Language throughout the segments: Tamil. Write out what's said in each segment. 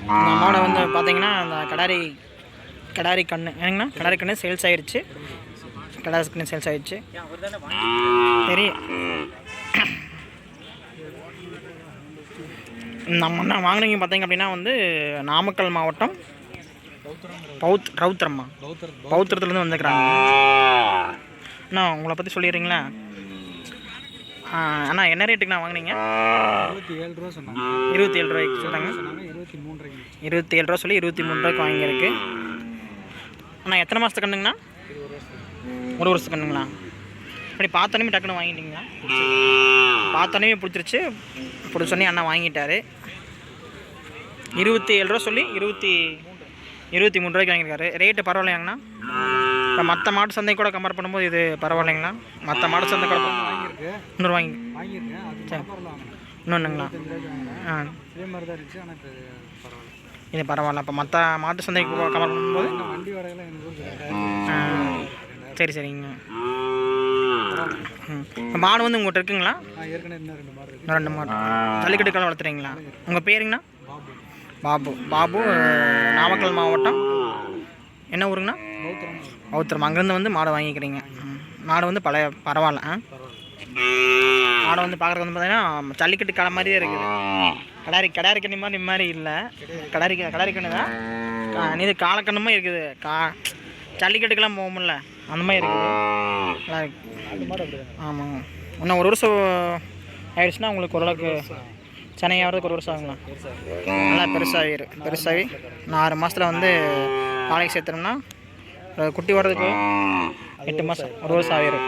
இந்த மாடை வந்து பார்த்தீங்கன்னா அந்த கடாரி கடாரி கண்ணு என்னங்கண்ணா? கடாரி கண்ணு சேல்ஸ் ஆயிடுச்சு கடாரி கண்ணு சேல்ஸ் ஆயிடுச்சு சரி. நம்ம என்ன வாங்கினீங்க பார்த்தீங்க அப்படின்னா வந்து நாமக்கல் மாவட்டம் பௌத் ரவுத்திரம்மா பௌத்திரத்துலேருந்து வந்துக்கிறாங்க அண்ணா உங்களை பற்றி சொல்லிடுறீங்களா? அண்ணா என்ன ரேட்டுக்குண்ணா வாங்குனீங்க? இருபத்தி ஏழு ரூபா சொன்னாங்க. இருபத்தி ஏழு ரூபாய்க்கு சொல்கிறாங்க இருபத்தி மூணு ரூபாய்க்கு இருபத்தி ஏழு ரூபா சொல்லி இருபத்தி மூணு ரூபாய்க்கு வாங்கியிருக்கு. அண்ணா எத்தனை மாதத்துக்கு கண்டுங்கண்ணா ஒரு வருஷத்துக்கு கண்டுங்களா அப்படி பார்த்தோன்னே டக்குன்னு வாங்கிட்டீங்களா? பார்த்தோன்னே பிடிச்சிருச்சு. பிடிச்சோன்னே அண்ணா வாங்கிட்டாரு. இருபத்தி ஏழு ரூபா சொல்லி இருபத்தி இருபத்தி மூணு ரூபாய்க்கு வாங்கியிருக்காரு. ரேட்டு பரவாயில்லையாங்கண்ணா? இப்போ மற்ற மாட்டு சந்தை கூட கம்பேர் பண்ணும்போது இது பரவாயில்லைங்களா? மற்ற மாட்டு சந்தை கூட இன்னொரு வாங்கி வாங்கினேன். இன்னொன்றுங்களா ஆ. இதே மாதிரி தான் இருந்துச்சு. ஆனால் இப்போ பரவாயில்ல. இது பரவாயில்ல. அப்போ மற்ற மாட்டு சந்தைக்கு கம்பேர் பண்ணும்போது சரி சரிங்க. மாடு வந்து உங்கள்கிட்ட இருக்குங்களா? ரெண்டு மாடு இருக்கு. இன்னும் ரெண்டு மாடு ஜல்லிக்கட்டு காலம் வளர்த்துறீங்களா? உங்கள் பேருங்கண்ணா? பாபு. பாபு. நாமக்கல் மாவட்டம். என்ன ஊருங்கண்ணா? பௌத்திரம் அங்கேருந்து வந்து மாடு வாங்கிக்கிறீங்க. மாடு வந்து பழைய பரவாயில்ல ஆ? மாடு வந்து பார்க்குறது வந்து பார்த்தீங்கன்னா ஜல்லிக்கட்டு கடை மாதிரியே இருக்குது. கடாரி கடாரி கண்ணி மாதிரி இந்த மாதிரி இல்லை. கடாரி கடாரி கண்ணு தான் இது காலக்கண்ணுமே இருக்குது. கா ஜல்லிக்கட்டுக்கெல்லாம் போகும்ல அந்த மாதிரி இருக்குது. நல்லா இருக்கு. ஆமாங்க. இன்னும் ஒரு வருஷம் ஆயிடுச்சுன்னா உங்களுக்கு ஓரளவுக்கு சென்னை ஆகிறதுக்கு ஒரு வருஷம் ஆகுங்களா நல்லா பெருசாகிடும் பெருசாகி நான் ஆறு மாதத்தில் வந்து காலைக்கு சேர்த்துனோம்னா குட்டி வர்றதுக்கு எட்டு மாதம் ஒரு வருஷம் ஆகிடும்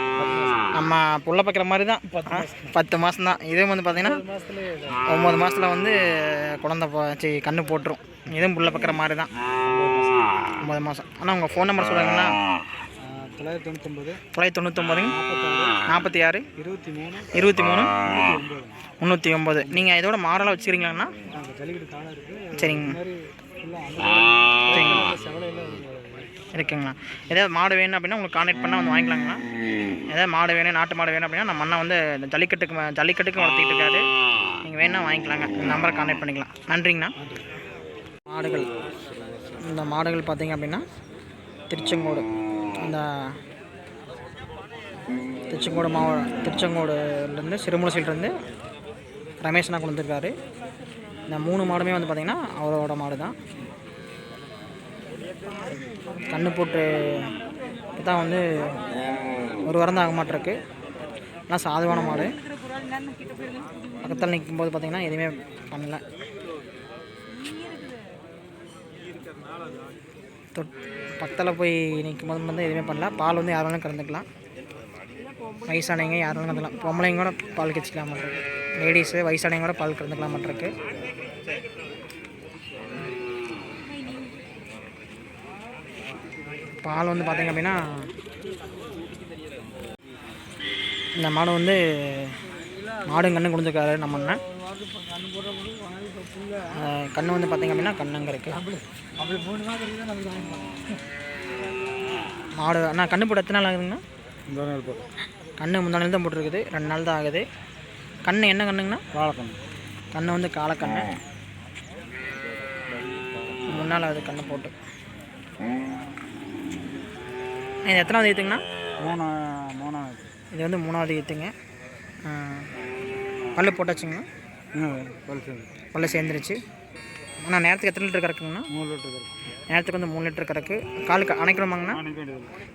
நம்ம புள்ள பார்க்குற மாதிரி தான் பத்து மாதம் தான் இதே வந்து பார்த்தீங்கன்னா ஒம்பது மாதத்தில் வந்து குழந்த சரி கண்ணு போட்டுரும். இதுவும் புள்ள பார்க்குற மாதிரி தான் ஒம்பது மாதம் ஆனால் உங்கள் ஃபோன் நம்பர் சொல்லுங்கண்ணா. தொள்ளாயிரத்தி தொண்ணூத்தொம்பது. தொள்ளாயிரத்தி தொண்ணூத்தொம்பதுங்க நாற்பத்தாறு நாற்பத்தி ஆறு. இருபத்தி மூணு. இருபத்தி மூணு. ஒம்பது முந்நூற்றி ஒம்பது நீங்கள் இதோட மாடலாக வச்சுக்கிறீங்களாண்ணா? சரிங்க. சரிங்க இருக்குங்களா? ஏதாவது மாடு வேணும் அப்படின்னா உங்களுக்கு கான்டாக்ட் பண்ணால் வந்து வாங்கிக்கலாங்களா? ஏதாவது மாடு வேணும் நாட்டு மாடு வேணும் அப்படின்னா நம்ம அண்ணன் வந்து ஜல்லிக்கட்டுக்கு ஜல்லிக்கட்டுக்கு வளர்த்திட்டு இருக்காரு. நீங்கள் வேணால் வாங்கிக்கலாங்க. இந்த நம்பரை கான்டாக்ட் பண்ணிக்கலாம். நன்றிங்கண்ணா. மாடுகள். இந்த மாடுகள் பார்த்தீங்க அப்படின்னா திருச்செங்கோடு. இந்த திருச்செங்கோடு மாவ திருச்செங்கோடுலேருந்து சிறுமுலசிலிருந்து ரமேஷ்னா கொண்டு வந்திருக்காரு. இந்த மூணு மாடுமே வந்து பார்த்திங்கன்னா அவரோட மாடு தான் கண்ணு போட்டு தான் வந்து ஒரு வாரம் தான் ஆக மாட்டிருக்கு. ஆனால் சாதுவான மாடு. பக்கத்தில் நிற்கும் போது பார்த்திங்கன்னா எதுவுமே பண்ணல. தொட் பக்கத்தில் போய் நிற்கும் போது வந்து எதுவுமே பண்ணல. பால் வந்து யார் வேணாலும் கறந்துக்கலாம். வயசானவங்க யார் வேணாலும் கறந்துக்கலாம். பொம்பளைங்க கூட பால் கச்சிக்கலாம் மாட்டிருக்கு. லேடிஸு வயசானவங்க கூட பால் கறந்துக்கலாம் மாட்டிருக்கு. பால் வந்து பார்த்தீங்க அப்படின்னா இந்த மாடு வந்து மாடும் கண்ணு கொடுத்துருக்காரு நம்ம அண்ணன். கண்ணு வந்து பார்த்தீங்க அப்படின்னா கண்ணுங்க இருக்குது மாடு அண்ணா கண்ணு போட்டு எத்தனை நாள் ஆகுதுங்கண்ணா? கண்ணு முந்தா நாள் தான் போட்டிருக்குது. ரெண்டு நாள் தான் ஆகுது. கண்ணு என்ன கண்ணுங்கண்ணா? வாழைக்கணும் கண்ணு வந்து காலக்கண்ணு மூணு நாள் ஆகுது கண்ணு போட்டு. இது எத்தனாவது ஈத்துங்கண்ணா? மூணா மூணாவது. இது வந்து மூணாவது ஈத்துங்க. பல்லு போட்டாச்சுங்க இன்னும் பல்சு பல்லு சேர்ந்துருச்சு. அண்ணா நேரத்துக்கு எத்தனை லிட்டர் கறக்குங்கண்ணா? மூணு லிட்டர் இருக்கு நேரத்துக்கு வந்து மூணு லிட்டர் கறக்கு. காலுக்கு அணைக்கணுமாங்கண்ணா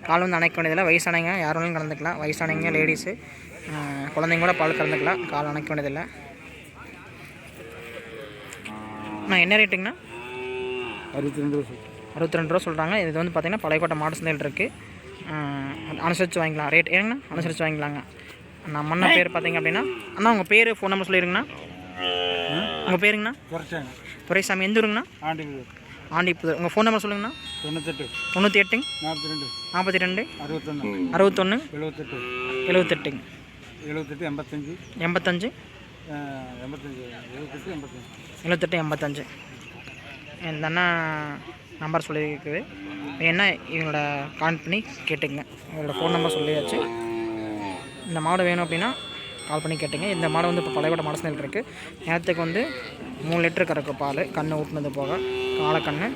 கால் வந்து அணைக்க வேண்டியதில்லை. வயசானவங்க யார் வேணாலும் கலந்துக்கலாம். வயசானவங்க லேடிஸு குழந்தைங்க கூட பால் கறந்துக்கலாம் கால் அணைக்க வேண்டியதில்லை. அண்ணா என்ன ரேட்டுங்கண்ணா? அறுபத்தி ரெண்டு வருஷம் அறுபத்தி ரெண்டு ரூபா சொல்கிறாங்க இது வந்து பார்த்தீங்கன்னா பழையக்கோட்டை மாடு சந்தையில் இருக்குது அனுசரித்து வாங்கிக்கலாம். ரேட் ஏங்கண்ணா அனுசரித்து வாங்கிக்கலாங்க. நம்ம அண்ணன் பேர் பார்த்தீங்க அப்படின்னா அண்ணா உங்கள் பேர் ஃபோன் நம்பர் சொல்லிடுங்கண்ணா உங்கள் பேருங்கண்ணா? துரைசாமி எந்த ஊருங்கண்ணா? ஆண்டி ஆண்டிப்புதூர் உங்கள் ஃபோன் நம்பர் சொல்லுங்கண்ணா. தொண்ணூத்தெட்டு. தொண்ணூற்றி எட்டுங்க நாற்பத்தி ரெண்டு நாற்பத்தி ரெண்டு அறுபத்தொன்று அறுபத்தொன்று எழுபத்தெட்டு எழுபத்தெட்டுங்க எழுபத்தெட்டு எண்பத்தஞ்சு. எண்பத்தஞ்சு எண்பத்தஞ்சு. எழுபத்தெட்டு எண்பத்தஞ்சு. எழுபத்தெட்டு எண்பத்தஞ்சு. இந்த அண்ணா நம்பர் சொல்லியிருக்குது என்ன இவங்களோட கான்ட் பண்ணி கேட்டுங்க இவங்களோட ஃபோன் நம்பர் சொல்லியாச்சு. இந்த மாடு வேணும் அப்படின்னா கால் பண்ணி கேட்டுங்க. இந்த மாடு வந்து இப்போ பழையோட மாடு சந்தையில் இருக்குது நேரத்துக்கு வந்து மூணு லிட்டர் கறக்கு பால் கண்ணை ஊட்டினது போக காலக்கண்ணு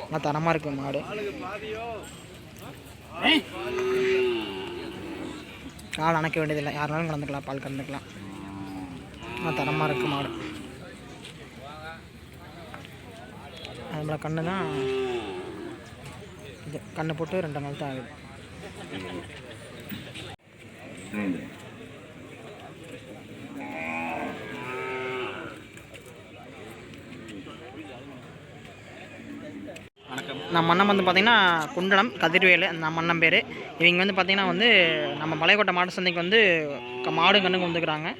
நல்லா தரமாக இருக்குது மாடு. கால் அணைக்க வேண்டியதில்லை. யாருனாலும் கலந்துக்கலாம் பால் கலந்துக்கலாம். நல்லா தரமாக இருக்குது மாடு. அதுமாதிரி கண்ணு தான் இது கண்ணு போட்டு ரெண்டு நாள் தான் ஆகுது. நம்ம அண்ணன் வந்து பார்த்திங்கன்னா குண்டலம் கதிர்வேலு அந்த நம்ம அண்ணன் பேர். இவங்க வந்து பார்த்திங்கன்னா வந்து நம்ம மலைக்கோட்டை மாட்டு சந்தைக்கு வந்து மாடு கண்ணுக்கு வந்துக்கிறாங்க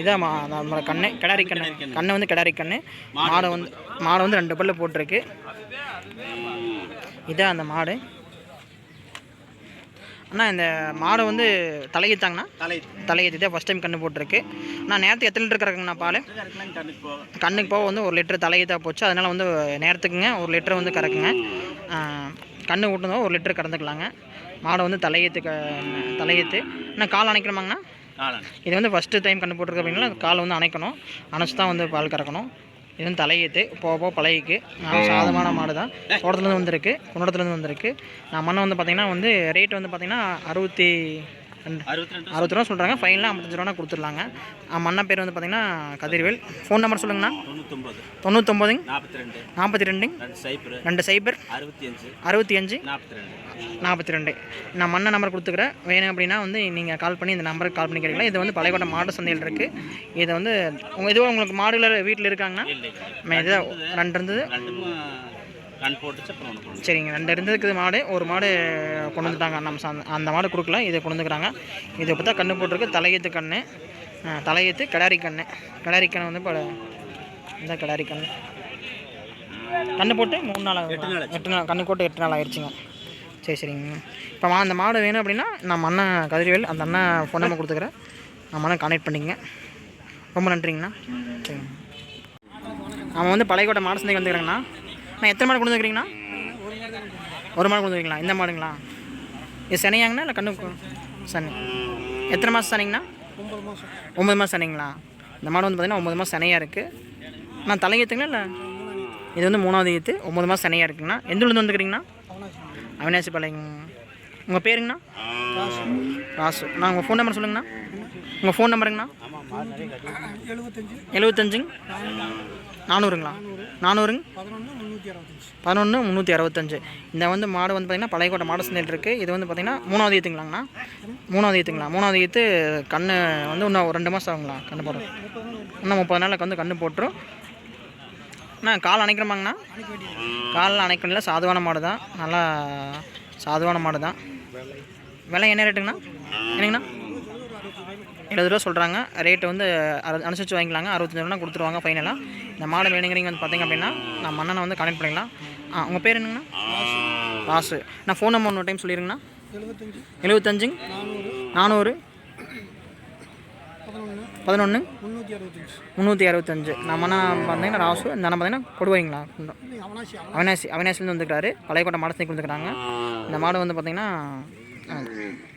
இதான் மா நம்மளோட கண்ணு. கிடாரி கண்ணு. கண்ணு வந்து கிடாரி கண்ணு. மாடு வந்து மாடு வந்து ரெண்டு பல்லு போட்டிருக்கு. இதான் அந்த மாடு. அண்ணா இந்த மாடு வந்து தலையித்தாங்கண்ணா? தலை தலையீத்து ஃபஸ்ட் டைம் கண்ணு போட்டிருக்கு. நான் நேரத்துக்கு எத்தனை லிட்டர் கறக்குங்கண்ணா பால்? கண்ணுக்கு போக வந்து ஒரு லிட்டர் தலையீத்தா போச்சு. அதனால் வந்து நேரத்துக்குங்க ஒரு லிட்டர் வந்து கறக்குங்க. கண்ணு ஊட்டுனதோ ஒரு லிட்டர் கறந்துக்கலாங்க. மாடு வந்து தலையீத்து க தலையீத்து. இன்னும் கால் அணைக்கணுமாங்கண்ணா? இது வந்து ஃபஸ்ட்டு டைம் கண்ணு போட்டிருக்கு அப்படின்னா கால் வந்து அணைக்கணும். அணைச்சி தான் வந்து பால் கறக்கணும். இதுவும் தலையீத்து போக போக பழகிக்கு. நான் சாதமான மாடு தான் தோட்டத்துலேருந்து வந்திருக்கு குன்னடத்துலேருந்து வந்திருக்கு. நான் மண்ணை வந்து பார்த்திங்கன்னா வந்து ரேட் வந்து பார்த்திங்கன்னா அறுபத்தி அறுபத்தி ரெண்டு அறுபது ரூபா சொல்கிறாங்க ஃபைனலாக ஐம்பத்தஞ்சு ரூபா கொடுத்துடலாங்க. மண்ணா பேர் வந்து பார்த்தீங்கன்னா கதிர்வேல். ஃபோன் நம்பர் சொல்லுங்கண்ணா. தொண்ணூத்தொம்பது. தொண்ணூத்தொம்பதுங்க நாற்பத்தி ரெண்டு. நாற்பத்தி ரெண்டுங்க ரெண்டு சைபர். ரெண்டு சைபர். அறுபத்தி அஞ்சு. அறுபத்தி அஞ்சு. நாற்பத்தி ரெண்டு. நாற்பத்தி ரெண்டு. நான் மண்ண நம்பர் கொடுத்துக்கிறேன். வேணும் அப்படின்னா வந்து நீங்கள் கால் பண்ணி இந்த நம்பருக்கு கால் பண்ணி கேட்கலாம் இது வந்து பழையகோட்டை மாடு சந்தையில் இருக்குது இது வந்து உங்கள் இதுவும் உங்களுக்கு மாடுல வீட்டில் இருக்காங்கன்னா இதுதான். ரெண்டு இருந்தது. கண் போட்டுச்சு அப்புறம் ஒன்று போடணும் சரிங்க. ரெண்டு இருந்ததுக்கு மாடு ஒரு மாடு கொண்டு வந்துட்டாங்க நம்ம அந்த மாடு கொடுக்கல இதை கொண்டு வந்துக்கிறாங்க இது தான் கண்ணு போட்டிருக்கு தலையீத்து கண்ணு ஆ, தலையீத்து கிடாரி கண்ணு. கிடாரி கண்ணு வந்து இப்போ இந்த கிடாரி கண்ணு. கண்ணு போட்டு மூணு நாள் எட்டு நாள். எட்டு நாள் கண்ணு போட்டு எட்டு நாள் ஆயிடுச்சுங்க சரி சரிங்க. இப்போ அந்த மாடு வேணும் அப்படின்னா நம்ம அண்ணன் கதிர்வேல் அந்த அண்ணன் ஃபோன் நம்பர் கொடுத்துக்கிறேன். நம்ம அண்ணன் கான்டெக்ட் பண்ணிக்கங்க. ரொம்ப நன்றிங்கண்ணா. சரிங்க. நம்ம வந்து பழையக்கோட்டை மாடு சந்தைக்கு வந்துக்கிறேங்கண்ணா. நான் எத்தனை மாடு கொண்டு வந்துக்கிறீங்கண்ணா ஒரு மாடு கொண்டு வந்துருக்கீங்களா? இந்த மாடுங்களா? இது சனியாங்கண்ணா இல்லை கண்ணு சனி? எத்தனை மாதம் சனிங்கண்ணா? மாதம் ஒம்பது மாதம் சனிங்களா? இந்த மாடு வந்து பார்த்தீங்கன்னா ஒம்பது மாதம் சனையாக இருக்குது நான் தலையத்துங்களா இல்லை? இது வந்து மூணாவது ஈத்து ஒம்பது மாதம் சனையாக இருக்குங்கண்ணா. எந்த ஊர்லேருந்து வந்துக்கிறீங்கண்ணா அவினாசி பாளையங்க உங்கள் பேருங்கண்ணா? ராசு. நான் உங்கள் ஃபோன் நம்பர் சொல்லுங்கண்ணா. உங்கள் ஃபோன் நம்பருங்கண்ணா எழுபத்தஞ்சுங்க நானூறுங்களா? நானூறுங்க? பதினொன்று முந்நூற்றி அறுபத்தஞ்சு. இந்த வந்து மாடு வந்து பார்த்திங்கன்னா பழையக்கோட்டை மாடு சந்தையில் இருக்குது இது வந்து பார்த்திங்கன்னா மூணாவது ஈத்துங்களாங்கண்ணா? மூணாவது ஈத்துங்களா? மூணாவது ஈத்து கண்ணு வந்து இன்னும் ஒரு ரெண்டு மாதம் ஆகுங்களா கண்ணு போடுறது இன்னும் முப்பது நாளுக்கு வந்து கண்ணு போட்டுரும். அண்ணா கால் அணைக்கிறோமாங்கண்ணா காலில் அணைக்கணும்ல சாதுவான மாடு தான். நல்லா சாதுவான மாடு தான். விலை என்ன ரேட்டுங்கண்ணா? என்னங்கண்ணா? எழுபது ரூபா சொல்கிறாங்க ரேட்டு வந்து அறு அனுசரித்து வாங்கிக்கலாங்க. அறுபத்தஞ்சு ரூபா கொடுத்துருவாங்க ஃபைனலாக இந்த மாடு வேணுங்கிறீங்க வந்து பார்த்தீங்க அப்படின்னா நான் மன்னனை வந்து கனெக்ட் பண்ணிக்கலாம். ஆ உங்கள் பேர் என்னங்கண்ணா? ராசு. நான் ஃபோன் நம்பர் ஒன்று டைம் சொல்லிடுங்கண்ணா. எழுபத்தஞ்சு நானூறு பதினொன்று முந்நூற்றி அறுபத்தஞ்சு. நம்மனா பார்த்தீங்கன்னா ராசு. இந்த அண்ணன் பார்த்தீங்கன்னா கொடுவாங்களா அவனாசி அவினாசி. அவினாசிலேருந்து வந்துருக்காரு பழையக்கோட்டை மாடு சந்தைக்கு வந்துருக்காங்க இந்த மாடு வந்து பார்த்திங்கன்னா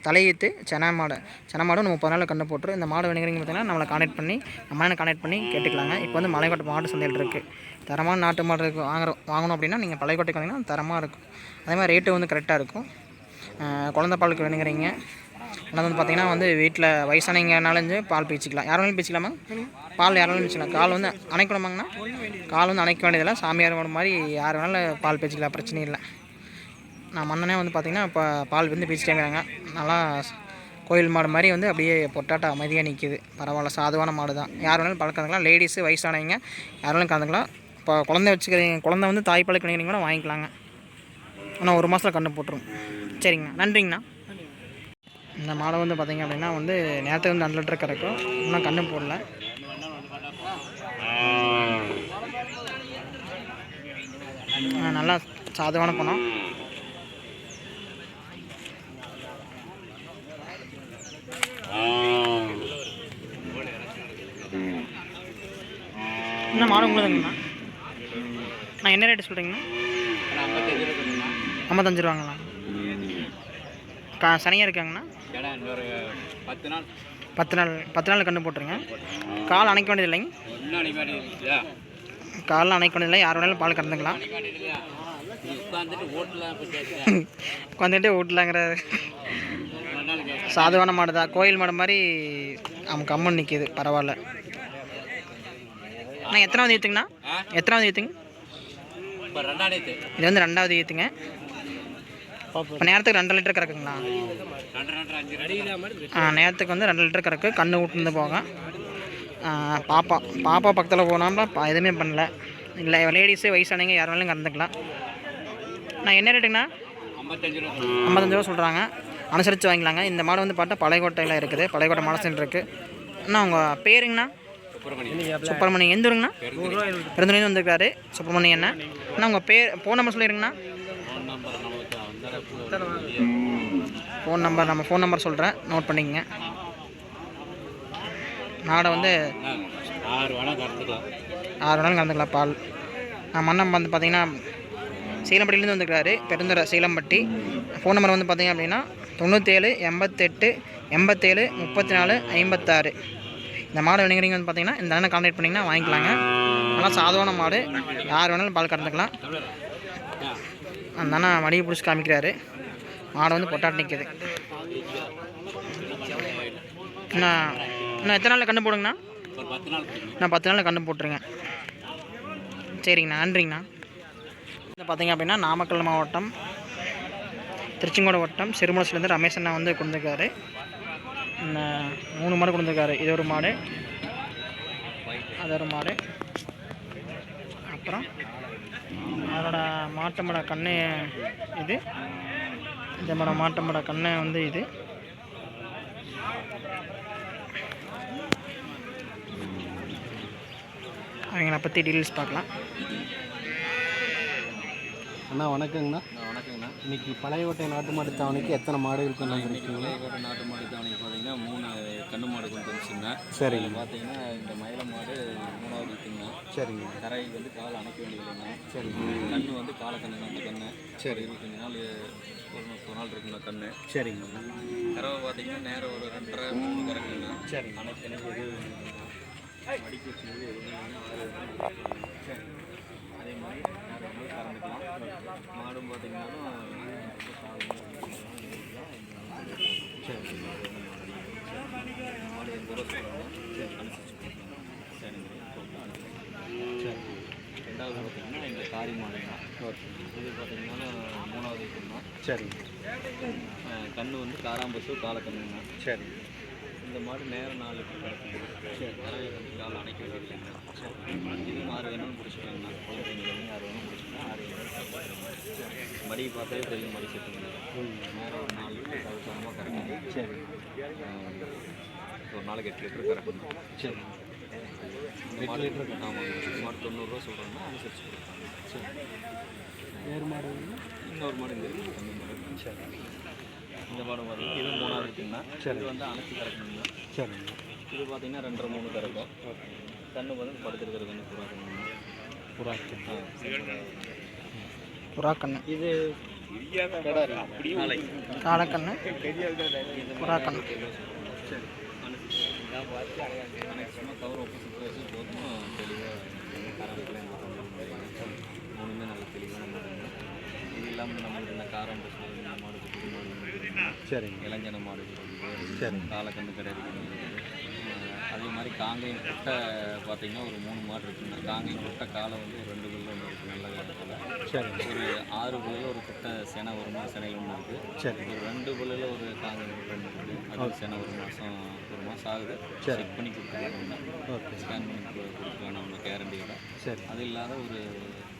தலையீத்து சென மாடு. சென மாடும் முப்பது நாள் கண்ணு போட்டுரு. இந்த மாடு வேணுங்கிறீங்க பார்த்தீங்கன்னா நம்மளை கான்டெக்ட் பண்ணி நம்ம கான்டெக்ட் பண்ணி கேட்டுக்கலாங்க. இப்போ வந்து மலைக்கோட்டை மாடு சந்தையில் இருக்குது தரமான நாட்டு மாடு இருக்குது வாங்குறோம் வாங்கணும் அப்படின்னா நீங்கள் பழையக்கோட்டைக்கு வந்தீங்கன்னா தரமாக இருக்கும். அதே மாதிரி ரேட்டு வந்து கரெக்டாக இருக்கும். குழந்த பாலுக்கு வேணுங்கிறீங்க ஆனால் வந்து பார்த்தீங்கன்னா வந்து வீட்டில் வயசானவங்கனாலஞ்சு பால் பீச்சிக்கலாம். யார் வேணாலும் பீச்சிக்கலாமா? பால் யார் வேணாலும் பீச்சிக்கலாம். கால் வந்து அணைக்கணுமாங்கண்ணா? கால் வந்து அணைக்க வேண்டியதில்லை சாமியார் மாடு மாதிரி யார் வேணாலும் பால் பீச்சிக்கலாம். பிரச்சனை இல்லை. நான் மன்னனே வந்து பார்த்திங்கன்னா இப்போ பால் வந்து பீச்சிட்டேங்கிறாங்க நல்லா கோயில் மாடு மாதிரி வந்து அப்படியே பொட்டாட்டா அமைதியாக நிற்கிது பரவாயில்ல சாதுவான மாடு தான். யார் வேணாலும் பழக்கிறதுக்கலாம் லேடிஸு வயசானவங்க யார் வேணாலும் கலந்துக்கலாம். இப்போ குழந்தை வச்சுக்கிறீங்க குழந்தை வந்து தாய்ப்பால் கிணிக்கிறீங்க கூட வாங்கிக்கலாங்க. ஆனால் ஒரு மாதத்தில் கண்டு போட்டுரும். சரிங்க நன்றிங்கண்ணா. இந்த மாடை வந்து பார்த்திங்க அப்படின்னா வந்து நேரத்துக்கு வந்து ரெண்டு லிட்டர் கறக்கும் இன்னும் கண்ணு போடல. ஆ, நல்லா சாதுவான பணம். இன்னும் மாடு உங்களுதுங்கண்ணா? நான் என்ன ரேட்டு சொல்கிறீங்கண்ணா ஐம்பத்தஞ்சு ரூபாங்களா கா சனியாக இருக்காங்கண்ணா? பத்து நாள் பத்து நாள் கண்டு போட்டுருங்க. கால் அணைக்க வேண்டியது இல்லைங்க காலில் அணைக்க வேண்டியது இல்லை யார் வேணாலும் பால் கறந்துக்கலாம். உட்காந்துட்டு ஓட்டலாம் சாதுவான மாடு தான் கோயில் மாடு மாதிரி அவன் கம்மன் நிற்கிது பரவாயில்ல. அண்ணா எத்தனாவது ஈத்துங்கண்ணா ஆ? எத்தனாவது ரெண்டாயிரத்து இது வந்து ரெண்டாவது ஈத்துங்க இப்போ நேரத்துக்கு ரெண்டு லிட்டர் கறக்குங்களா? ஆ நேரத்துக்கு வந்து ரெண்டு லிட்டர் கறக்கு. கண்ணு விட்டுருந்து போக. ஆ, பாப்பா. பாப்பா பக்கத்தில் போனோம்னா பா- எதுவுமே பண்ணல. இல்லை லேடிஸு வயசானவங்க யார் வேணாலும் கறந்துக்கலாம். நான் என்ன ரேட்டுங்கண்ணா? ஐம்பத்தஞ்சு ரூபா. ஐம்பத்தஞ்சு ரூபா சொல்கிறாங்க அனுசரித்து வாங்கிக்கலாங்க. இந்த மாடு வந்து பார்த்தா பழையக்கோட்டையில் இருக்குது. பழையக்கோட்டை மாடு சென்டர் இருக்குது அண்ணா உங்கள் பேருங்கண்ணா? சுப்பிரமணியம் எந்த ஊருங்கண்ணா? பெருந்துலேருந்து வந்திருக்காரு. சுப்பிரமணியம் என்ன? அண்ணா உங்கள் பேர் ஃபோன் நம்பர் சொல்லிடுங்கண்ணா ஃபோன் நம்பர் நம்ம ஃபோன் நம்பர் சொல்கிறேன் நோட் பண்ணிக்கங்க. மாடை வந்து ஆறு வேணா கறந்துக்கலாம். ஆறு நாள் கலந்துக்கலாம் பால். நான் மன்னம் வந்து பார்த்தீங்கன்னா சீலம்பட்டியிலேருந்து வந்துருக்காரு. பெருந்துறை சீலம்பட்டி. ஃபோன் நம்பர் வந்து பார்த்தீங்க அப்படின்னா தொண்ணூற்றேழு எண்பத்தெட்டு எண்பத்தேழு முப்பத்தி நாலு ஐம்பத்தாறு. இந்த மாடு வேணுங்கிறீங்க வந்து பார்த்தீங்கன்னா இந்த அண்ணனை கான்டாக்ட் பண்ணிங்கன்னா வாங்கிக்கலாங்க. நல்லா சாதாரண மாடு. யார் வேணாலும் பால் கறந்துக்கலாம். அந்த அண்ணன் மடியை பிடிச்சி காமிக்கிறாரு. மாடு வந்து பொட்டாட்டு நிற்கிது நான் நான் எத்தனை நாளில் கண்டு போடுங்கண்ணா? நான் பத்து நாளில் கண்டு போட்டுருங்க. சரிங்கண்ணா நன்றிங்கண்ணா. இது பார்த்தீங்க அப்படின்னா நாமக்கல் மாவட்டம் திருச்செங்கோடு வட்டம் சிறுமலசிலேருந்து ரமேஷ் அண்ணா வந்து கொடுத்துருக்காரு மூணு மாடு கொடுத்துருக்காரு இது ஒரு மாடு. அது ஒரு மாடு. அப்புறம் அதோட மாட்டமட கண்ணை இது. இதோட மாட்டமட கண்ணை வந்து இது. அவங்கள பற்றி டீட்டெயில்ஸ் பார்க்கலாம். அண்ணா வணக்கங்கண்ணா. வணக்கங்கண்ணா. இன்னைக்கு பழையகோட்டை நாட்டு மாட்டு தாவணிக்கு எத்தனை மாடுகள் கொண்டு வந்திருக்கீங்க? விளையாட்டு நாட்டு மாடு தாவணிக்கு பார்த்தீங்கன்னா மூணு கண்ணு மாடு கொண்டு வந்துச்சுங்க சரிங்க. பார்த்தீங்கன்னா இந்த மயில மாடு மூணாவது இருக்குங்க சரிங்க. கரைக்கு வந்து கால் அணைக்க வேண்டியதில்லைங்க சரிங்க. கண்ணு வந்து காலை கண்ணு அந்த கண்ணு. சரி. இருபத்தஞ்சு நாள் ஒரு முப்பது நாள் இருக்குங்க கண்ணு. சரிங்க. கறவை பார்த்தீங்கன்னா நேரம் ஒரு ரெண்டரை மூணு கறக்குங்க சரி. அணைக்கு மடிக்க வச்சுருந்தது எதுவுமே ஆறு சரி அதே மாதிரி நேரம் வந்து கறந்துக்கலாம் மாடும் பார்த்தீங்கன்னா சரி மாடு எண்பது ரூபா சொல்கிறாங்க அனுசரிச்சு கொடுக்கலாம் சரிங்க சரி ரெண்டாவது பார்த்தீங்கன்னா இந்த காரி மாடுங்க இது பார்த்தீங்கன்னா மூணாவது இருக்குன்னா சரி. கண்ணு வந்து காராம்பசு காலக்கண்ணுங்க சரி. இந்த மாதிரி நேரம் நாலு கிடக்குது சரி கறவை வந்து கால் அணைக்க வேண்டியதில்லைங்க சரி இது ஆறு வேணும் பிடிச்சிக்கலாங்கண்ணா குழந்தைங்க வேணும் ஆறு வேணும் பிடிச்சிக்கலாம் ஆறு வேணும் மடி பார்த்தாலே தெரியும் மடி செட்டுங்க நேரம் ஒரு நாலு லிட்டர் கவுசாமல் சரி. ஒரு நாளைக்கு எட்டு லிட்டர் கறக்குங்க சரி. எட்டு லிட்டர். இந்த மாடு தொண்ணூறுரூவா சொல்கிறாங்கன்னா அனுசரிச்சு கொடுப்பாங்க சரி. வேறு மாடு இன்னொரு மாடு இந்த கம்மி மாடு. சரி. இந்த மாடு பார்த்தீங்கன்னா இது மூணாவது இருக்குங்கண்ணா சரி. இது வந்து அணைச்சி கறக்கணுங்கண்ணா சரிங்க இது பார்த்தீங்கன்னா ரெண்டரை மூணு கறக்கும். கண்ணு வந்து படுத்துருக்கிற கண்ணு பூரா கண்ணுங்க புறாக்கு ஆ சரி. புறாக்கண்ணு. இது காலக்கண்ணு புறாக்கண்ணு. சரி. சும்மா கவர் ஆப்போசிட் வச்சு போதும் தெளிவாக காரம் மூணுமே நல்ல தெளிவான மாடுங்க இது இல்லாமல் நம்மளுக்கு இந்த காரம் மாடு. சரிங்க. இளஞ்சன மாடு சரி காலக்கண்ணு கடை இருக்குது காங்கேயம் குட்டை பார்த்தீங்கன்னா ஒரு மூணு மாடு இருக்குங்க காங்கேயம் குட்டை காலை வந்து ஒரு ரெண்டு பில்லு ஒன்று இருக்குது நல்ல காலத்தில் சரிங்க ஒரு ஆறு புள்ளில் ஒரு குட்டை சேனை ஒரு மாதம் சேனையில் ஒன்று இருக்குது சரி. ஒரு ரெண்டு புள்ளில் ஒரு காங்கேயம் குட்டை இருக்குது அது சேனை ஒரு மாதம் ஒரு மாதம் ஆகுது. சரி. செக் பண்ணி கொடுத்துருக்காங்க ஓகே. ஸ்கேன் பண்ணி கொடு- கொடுக்கலாம் நம்ம கேரண்டியோட சரி. அது இல்லாத ஒரு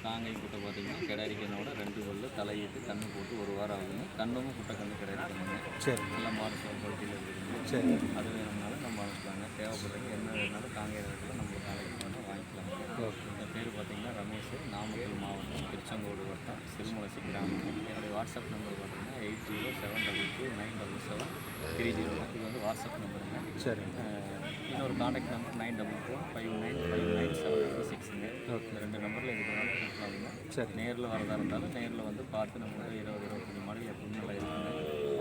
காங்கை குட்டை பார்த்தீங்கன்னா கிடாரிக்கனோட ரெண்டு பல்லு தலையிட்டு கண்ணு போட்டு ஒரு வாரம் ஆகுதுங்க கண்ணும் குட்டை கண்ணு கிடாரிக்கணுங்க சரி. நல்ல மாடு குவாலிட்டியில் இருக்குதுங்க. சரி. அது வேணும்னாலும் நம்ம அனுப்பலாங்க. தேவைப்படுறவங்க என்ன வேணாலும் காங்கேய இடத்துல நம்ம காலேஜ் பண்ணால் வாங்கிக்கலாங்க. ஓகே. என் பேர் பார்த்தீங்கன்னா ரமேஷ் நாமக்கல் மாவட்டம் திருச்செங்கோடு வட்டம் சிறுமலசி கிராமம். என்னுடைய வாட்ஸ்அப் நம்பர் பார்த்தீங்கன்னா eight zero seven double two nine double seven three zero. இது வந்து வாட்ஸ்அப் நம்பருங்க. சரி. அஹ் இன்னொரு contact number nine double four five nine five nine seven double சிக்ஸுங்க இந்த ரெண்டு நம்பரில் எது வேணாலும் கூப்பிடலாமுங்க சரி. நேரில் வரதா இருந்தாலும் நேரில் வந்து பார்த்து நம்ம இருபது இருபத்தஞ்சி மாடல் எப்பவுமே நல்லா இருக்குங்க.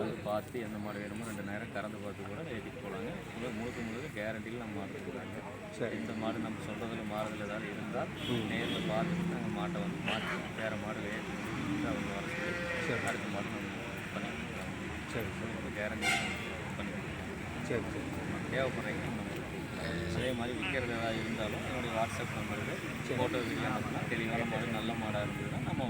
வந்து பார்த்து எந்த மாடு வேணுமோ ரெண்டு நேரம் கறந்து பார்த்து கூட ஏற்றிட்டு போகலாங்க முழுக்க முழுக்க கேரண்டியில் நம்ம மாடு கொடுக்குறாங்க சரி. இந்த மாடு நம்ம சொல்கிறதுல மாறுதல் ஏதாவது இருந்தால் நேரில் பார்த்துட்டு நாங்கள் மாட்டை வந்து மாற்றி வேறு மாடு ஏற்றி அவங்க வர சொல்லி அடுத்த மாடு நம்ம பண்ணி கொடுக்குறோம் சரி உங்களுக்கு கேரண்டி பண்ணி சரி சரி. தேவைப்படுறீங்க அதே மாதிரி விற்கிறது இருந்தாலும் என்னுடைய வாட்ஸ்அப் நம்பருக்கு ஃபோட்டோ வீடியோ தெளிவான மாடு நல்ல மாடாக இருந்ததுன்னா நம்ம